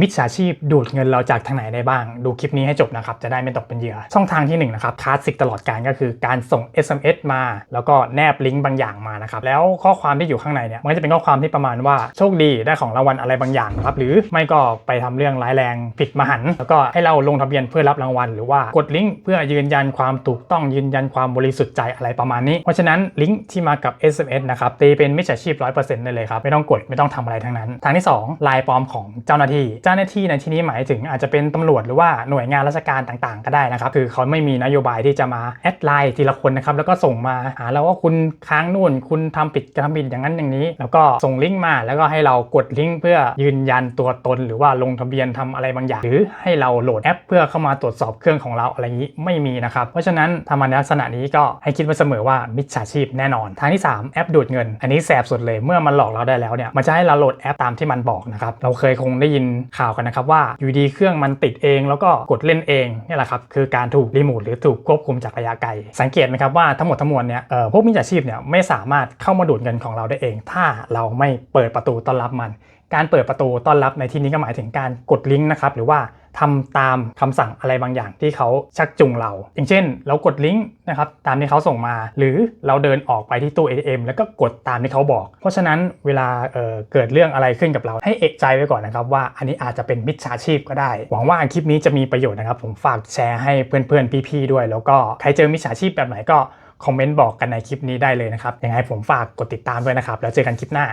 มิจฉาชีพดูดเงินเราจากทางไหนได้บ้าง ดูคลิปนี้ให้จบนะครับ จะได้ไม่ตกเป็นเหยื่อ ช่องทางที่1นงนะครับคลาสสิกตลอดการก็คือการส่ง SMS มา แล้วก็แนบลิงก์บางอย่างมานะครับ แล้วข้อความที่อยู่ข้างในเนี่ยมันจะเป็นข้อความที่ประมาณว่าโชคดีได้ของรางวัลอะไรบางอย่างนะครับหรือไม่ก็ไปทำเรื่องร้ายแรงผิดมหันต์แล้วก็ให้เราลงทะเบียนเพื่อรับรางวัล หรือว่ากดลิงก์เพื่อยืนยันความถูกต้องยืนยันความบริสุทธิ์ใจอะไรประมาณนี้เพราะฉะนั้นลิงก์ที่มากับ SMS นะครับตีเป็นมิจฉาชีพ100%ได้เลยครับไม่ต้องกดไม่ต้องทำอะไรทั้งนั้น ทางที่2ลายปลอมของเจ้าหน้าที่เจ้าหน้าที่ในที่นี้หมายถึงอาจจะเป็นตำรวจหรือว่าหน่วยงานราชการต่างๆ ก็ได้นะครับ คือเขาไม่มีนโยบายที่จะมาแอดไลน์ทีละคนนะครับ แล้วก็ส่งมาหาเราว่าคุณค้างนู่น คุณทำผิดกระทำผิดอย่างนั้นอย่างนี้ แล้วก็ส่งลิงก์มาแล้วก็ให้เรากดลิงก์เพื่อยืนยันตัวตน หรือว่าลงทะเบียนทำอะไรบางอย่าง หรือให้เราโหลดแอป เพื่อเข้ามาตรวจสอบเครื่องของเราอะไรนี้ไม่มีนะครับ เพราะฉะนั้นทำมาในลักษณะนี้ก็ให้คิดไว้เสมอว่ามิจฉาชีพแน่นอน ทางที่ 3 แอปดูดเงิน อันนี้แสบสุดเลยเมื่อมันหลอกเราได้แล้วเนี่ยมันจะให้เราโหลดแอปตามที่มันบอกนะครับเราเคยคงได้ยินข่าวกันนะครับว่าอยู่ดีเครื่องมันติดเองแล้วก็กดเล่นเองนี่แหละครับคือการถูกรีโมทหรือถูกควบคุมจากระยะไกล สังเกตไหมครับว่าทั้งหมดทั้งมวลเนี่ยพวกมิจฉาชีพเนี่ยไม่สามารถเข้ามาดูดเงินของเราได้เอง ถ้าเราไม่เปิดประตูต้อนรับมัน การเปิดประตูต้อนรับในที่นี้ก็หมายถึงการกดลิงก์นะครับหรือว่า ทำตามคำสั่งอะไรบางอย่างที่เขาชักจูงเรา อย่างเช่น เรากดลิงก์นะครับตามที่เขาส่งมา หรือเราเดินออกไปที่ตู้ ATM แล้วก็กดตามที่เขาบอก เพราะฉะนั้นเวลาเเกิดเรื่องอะไรขึ้นกับเราให้เอกใจไว้ก่อนนะครับว่าอันนี้อาจจะเป็นมิจฉาชีพก็ได้ หวังว่าคลิปนี้จะมีประโยชน์นะครับ ผมฝากแชร์ให้เพื่อนๆพี่ๆด้วย แล้วก็ใครเจอมิจฉาชีพแบบไหนก็คอมเมนต์บอกกันในคลิปนี้ได้เลยนะครับยังไงผมฝากกดติดตามด้วยนะครับแล้วเจอกันคลิปหน้า